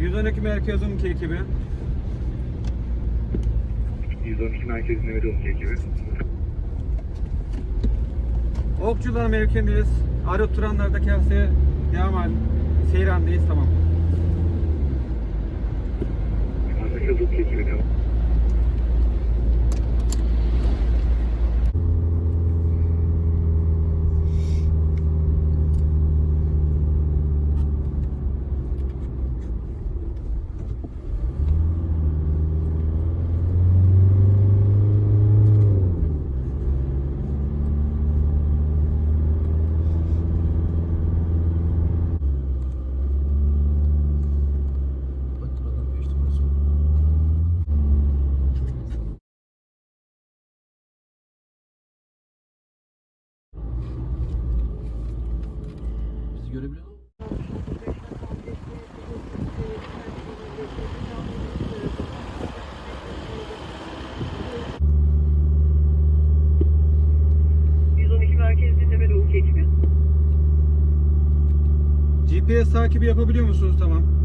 112 merkez 12 ekibi. 112 merkezinde veri olacak ekibi. Okçular mevkimiz. Arı Turanlar'daki haftaya devam. Seyran'dayız tamam. Anlaşıldı 12 ekibi devam. Bizi görebiliyor musun? GPS takibi yapabiliyor musunuz? Tamam.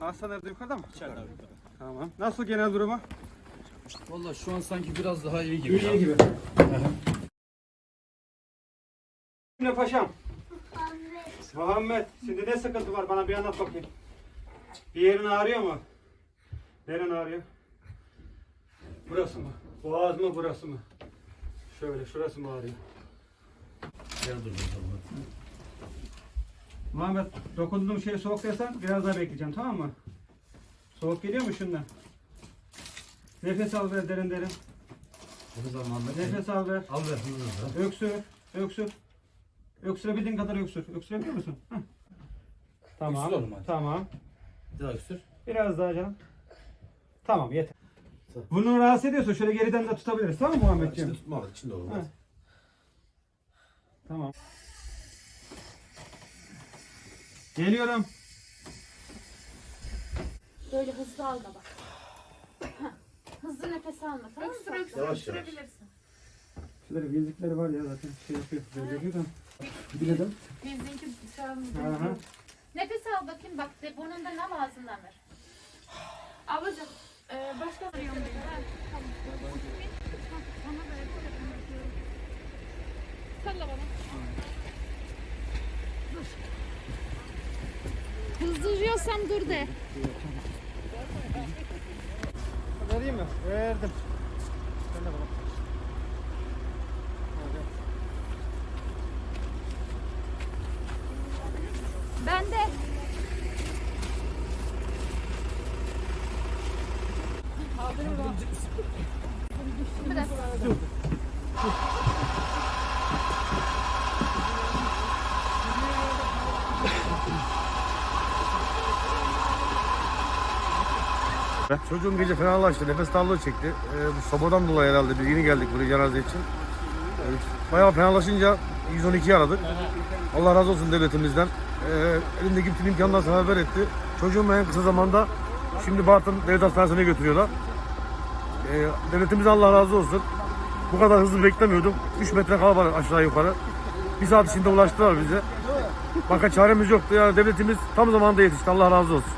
Aslan nerede yukarıda mı? İçeride Tamam. Nasıl genel durumu? Valla şu an sanki biraz daha iyi gibi. İyi gibi. Ne paşam? Muhammed. Şimdi ne sıkıntı var? Bana bir anlat bakayım. Bir yerin ağrıyor mu? Neren ağrıyor? Burası mı? Boğaz mı burası mı? Şöyle şurası mı ağrıyor? Gel dur bakalım. Muhammed dokunduğum şey soğuk desen biraz daha bekleyeceğim tamam mı? Soğuk geliyor mu şundan? Nefes al ver derin derin. Bu zamanda Nefes al ver. Al ver hızlı Öksür. Öksür. Öksürebildiğin kadar öksür. Öksürebiliyor musun? Heh. Tamam. Öksür oğlum hadi. Tamam. Bir daha öksür. Biraz daha canım. Tamam yeter. Tamam. Bunu rahatsız ediyorsa şöyle geriden de tutabiliriz. Tamam mı Muhammedciğim? İçinde tutma içinde olur. Tamam. Geliyorum. Böyle hızlı alma bak. Heh. Hızlı nefes alma tamam mı? Öksür öksür Yavaş, öksürebilirsin. Şurada bilezikleri var ya zaten şey yapıyor. Böyle yapıyor da. Biledim. Bizimki şu an Aha. Nefes al bakayım bak de burnundan al ağzından ver. Ablacığım e, başka arıyorum beni. Ha, Tamam. Ha, Bana da yapıyorum. Salla bana. Hızlı yürüyorsam dur de. Vereyim mi? Verdim. Sen de bana. Ben de. Biraz. Çocuğum gece fenalaştı, nefes darlığı çekti. Ee, bu sobadan dolayı herhalde biz yeni geldik buraya cenaze için. Ee, bayağı fenalaşınca 112'yi aradık. Allah razı olsun devletimizden. Ee, elindeki bütün imkanlar sana haber etti. Çocuğumu en kısa zamanda şimdi Bartın Devlet Hastanesi'ne götürüyorlar. Ee, devletimize Allah razı olsun. Bu kadar hızlı beklemiyordum. 3 metre kal var aşağı yukarı. Bir saat içinde ulaştılar bize. Başka çaremiz yoktu. Yani devletimiz tam zamanında yetişti. Allah razı olsun.